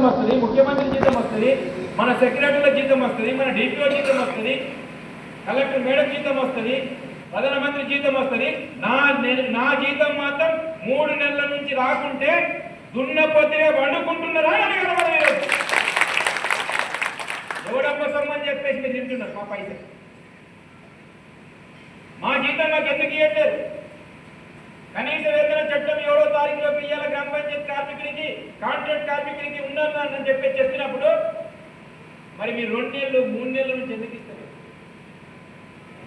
జీతం వస్తుంది ముఖ్యమంత్రి జీతం వస్తుంది మన సెక్రటరీల జీతం వస్తుంది మన డిపిఓ జీతం వస్తుంది కలెక్టర్ మేడం జీతం వస్తుంది ప్రధానమంత్రి జీతం వస్తుంది. నా నా జీతం మాత్రం మూడు నెలల నుంచి రాకుంటే దున్నపోతే వండుకుంటున్నారా అని ఎవడమ్మ సొమ్మని చెప్పేసి మీరు తింటున్నారు మా పైసలు? మా జీతం నాకు ఎందుకు ఇవ్వట్లేదు కనీస వేతన చట్టం ఏడో తారీఖులో పియ్యాల గ్రామ కాంట్రాక్ట్ కార్మికులకి అని చెప్పి చెప్పినప్పుడు మరి మీరు రెండు నెలలు మూడు నెలల నుంచి ఎందుకు ఇస్తారు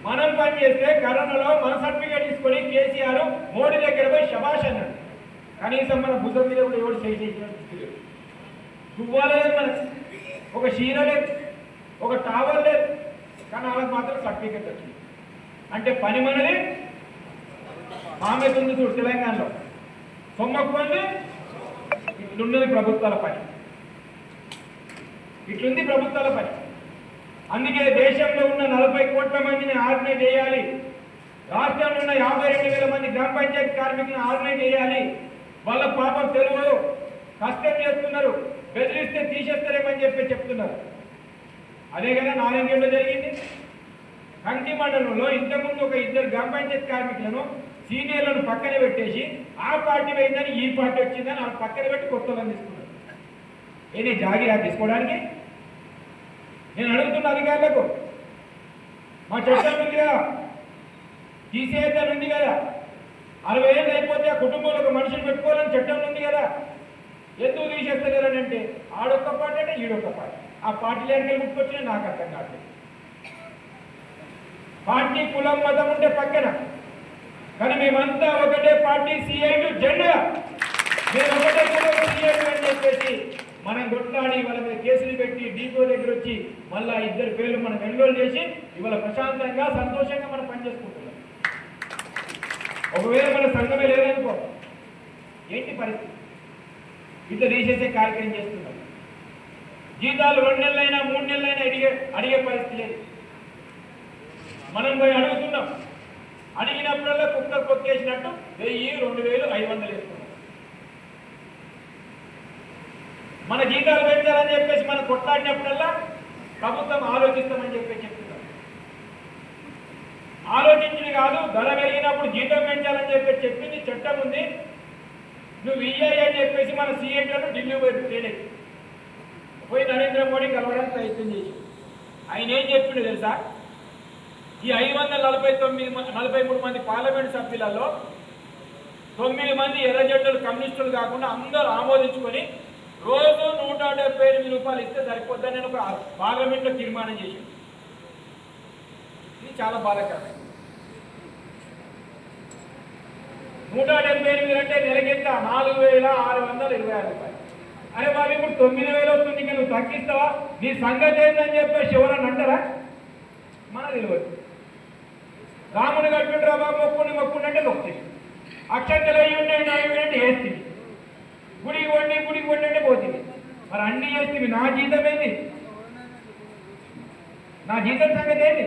మనం పని చేస్తే కరోనాలో మన సర్టిఫికేట్ తీసుకొని కేసీఆర్ మోడీ దగ్గర పోయి శబాష్ అన్నాడు. కనీసం మన భుజం మీద కూడా ఎవరు చేసి తువ్వాలేదు మనకు. ఒక చీర లేదు ఒక టవర్ లేదు. కానీ వాళ్ళకి మాత్రం సర్టిఫికేట్ వచ్చింది. అంటే పని మనది. ఆమె ఉంది చూడు తెలంగాణలో. సొమ్మక్కువంది ఇట్లున్నది ప్రభుత్వాల పని. ఇట్లుంది ప్రభుత్వాల పని. అందుకే దేశంలో ఉన్న నలభై కోట్ల మందిని ఆర్గనైజ్ చేయాలి. రాష్ట్రంలో ఉన్న యాభై రెండు వేల మంది గ్రామ పంచాయతీ కార్మికులను ఆర్గనైజ్ చేయాలి. వాళ్ళ పాపం తెలుగు కష్టం చేస్తున్నారు. బెదిరిస్తే తీసేస్తారేమని చెప్పి చెప్తున్నారు. అదే కదా నాలుగేళ్ళు జరిగింది. కంకి మండలంలో ఇంతకుముందు ఒక ఇద్దరు గ్రామ పంచాయతీ కార్మికులను సీనియర్లను పక్కన పెట్టేసి ఆ పార్టీ పోయిందని ఈ పార్టీ వచ్చిందని ఆ పక్కన పెట్టి కొత్త వాళ్ళని తీసుకున్నారు. ఏది జాగిరా తీసుకోవడానికి? నేను అడుగుతున్న అధికారులకు మా చట్టం ఉంది కదా? తీసేద్దాం ఉంది కదా? అరవై ఏళ్ళు అయిపోతే ఆ కుటుంబంలో ఒక మనిషిని పెట్టుకోవాలని చట్టం ఉంది కదా? ఎందుకు తీసేస్తలేరని అంటే ఆడొక్క పార్టీ అంటే ఈడొక్క పార్టీ. ఆ పార్టీ లేని ముట్టుకొచ్చినా నాకు అర్థం కాదు పార్టీ కులం మతం ఉంటే పక్కన. కానీ మేమంతా ఒకటే పార్టీ సిఐటు జెండా. మేము ఒకటే కులం సిఐటు అని చెప్పేసి మనం కొట్లాడి వాళ్ళ మీద కేసులు పెట్టి డీపో దగ్గర వచ్చి మళ్ళా ఇద్దరు పేర్లు మనం ఎన్రోల్ చేసి ఇవాళ ప్రశాంతంగా సంతోషంగా మనం పనిచేసుకుంటున్నాం ఒకవేళ మన సంఘమే లేదనుకో ఏంటి పరిస్థితి? ఇట్లా తీసేసే కార్యక్రమం చేస్తున్నాం. జీతాలు రెండు నెలలైనా మూడు నెలలైనా అడిగే అడిగే పరిస్థితి లేదు. మనం పోయి అడుగుతున్నాం. అడిగినప్పుడల్లా కుక్కర్ కొక్కేసినట్టు వెయ్యి రెండు వేలు ఐదు వందలు వేస్తున్నాం మన జీతాలు పెంచాలని చెప్పేసి మనం కొట్లాడినప్పుడల్లా ప్రభుత్వం ఆలోచిస్తామని చెప్పి చెప్తున్నాం. ఆలోచించింది కాదు ధర పెరిగినప్పుడు జీతం పెంచాలని చెప్పి చెప్పింది చట్టం ఉంది. నువ్వు ఇయ్యాయి అని చెప్పేసి మన సీఎంలను ఢిల్లీ పోయి ట్రైన్ పోయి నరేంద్ర మోడీ కలవడానికి ప్రయత్నం చేసి ఆయన ఏం చెప్పిండు తెలుసా? ఈ ఐదు వందల నలభై తొమ్మిది నలభై మూడు మంది పార్లమెంట్ సభ్యులలో తొమ్మిది మంది ఎర్రజెండలు కమ్యూనిస్టులు కాకుండా అందరూ ఆమోదించుకొని రోజు నూట డెబ్బై ఎనిమిది రూపాయలు ఇస్తే సరిపోద్దని నేను ఒక పార్లమెంట్లో తీర్మానం చేశాను. ఇది చాలా బాధాకరం నూట డెబ్బై ఎనిమిది అంటే నెలకింత నాలుగు వేల ఆరు వందల ఇరవై ఆరు రూపాయలు. అరే బాబు ఇప్పుడు తొమ్మిది వేలు వస్తుంది ఇంకా నువ్వు తగ్గిస్తావా? నీ సంగతి ఏంటని చెప్పేసి ఎవరన్నా అంటారా? మన తెలియదు. రాముని కట్టుండ్రా బాబు మొక్కుని మొక్కుని అంటే మొక్కుతుంది అక్షంతలు అయ్యి ఉండే అవి అంటే వేస్తుంది గుడికి వండి గుడికి వండి అంటే పోతుంది మరి అన్ని చేస్తుంది నా జీతం ఏంది? నా జీతం సంగతి ఏంది?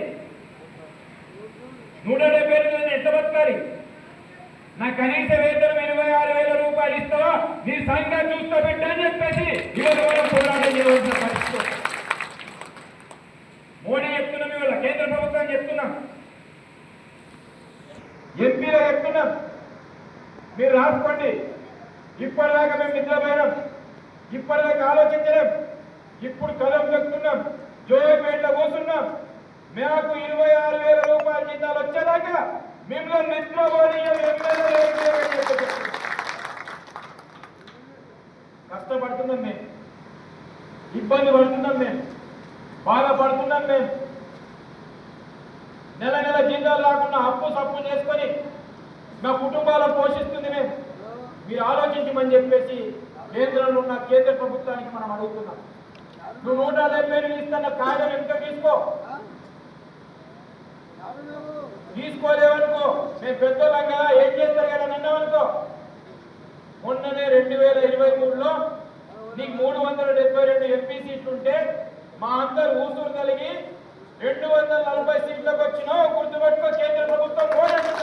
నూట డెబ్బై ఎనిమిది ఎంత బతకాలి? నా కనీస వేతనం ఇరవై ఆరు వేల రూపాయలు ఇస్తావా? నీ సంఘం చూస్తూ పెట్టని చెప్పేసి ఇవాళ పోరాటం చేయవలసిన పరిస్థితి. మోడీ చెప్తున్నాం ఇవాళ కేంద్ర ప్రభుత్వం చెప్తున్నాం. ఎంపీలో చెప్తున్నాం మీరు రాసుకోండి. ఇప్పటిదాకా మేము నిద్రపోయినాం. ఇప్పటిదాకా ఆలోచించలేం. ఇప్పుడు కలం చెప్తున్నాం. జోయపేటలో కూర్చున్నాం. మాకు ఇరవై ఆరు వేల రూపాయల జీతాలు వచ్చేదాకా మిమ్మల్ని నిద్రపోని కష్టపడుతున్నాం మేము. ఇబ్బంది పడుతున్నాం మేము. బాధపడుతున్నాం మేము. నెల నెల జీతాలు రాకుండా అప్పు సప్పు చేసుకొని మా కుటుంబాలను పోషిస్తుంది మేము. మీరు ఆలోచించమని చెప్పేసి కేంద్రంలో ఉన్న కేంద్ర ప్రభుత్వానికి మనం అడుగుతున్నాం. నువ్వు నూట డెబ్బై ఎనిమిది ఇస్తున్న కాగితం ఎంత తీసుకో? తీసుకోలేవనుకో. మేము పెద్దోళ్ళం కదా ఏం చేస్తారు కదా అన్నావనుకో మొన్ననే రెండు వేల ఇరవై మూడులో నీకు మూడు వందల డెబ్బై రెండు ఎంపీ సీట్లు ఉంటే మా అందరు ఊసూరు కలిగి రెండు వందల నలభై సీట్లకు వచ్చినా గుర్తుపెట్టుకో కేంద్ర ప్రభుత్వం ఓడంటున్నాను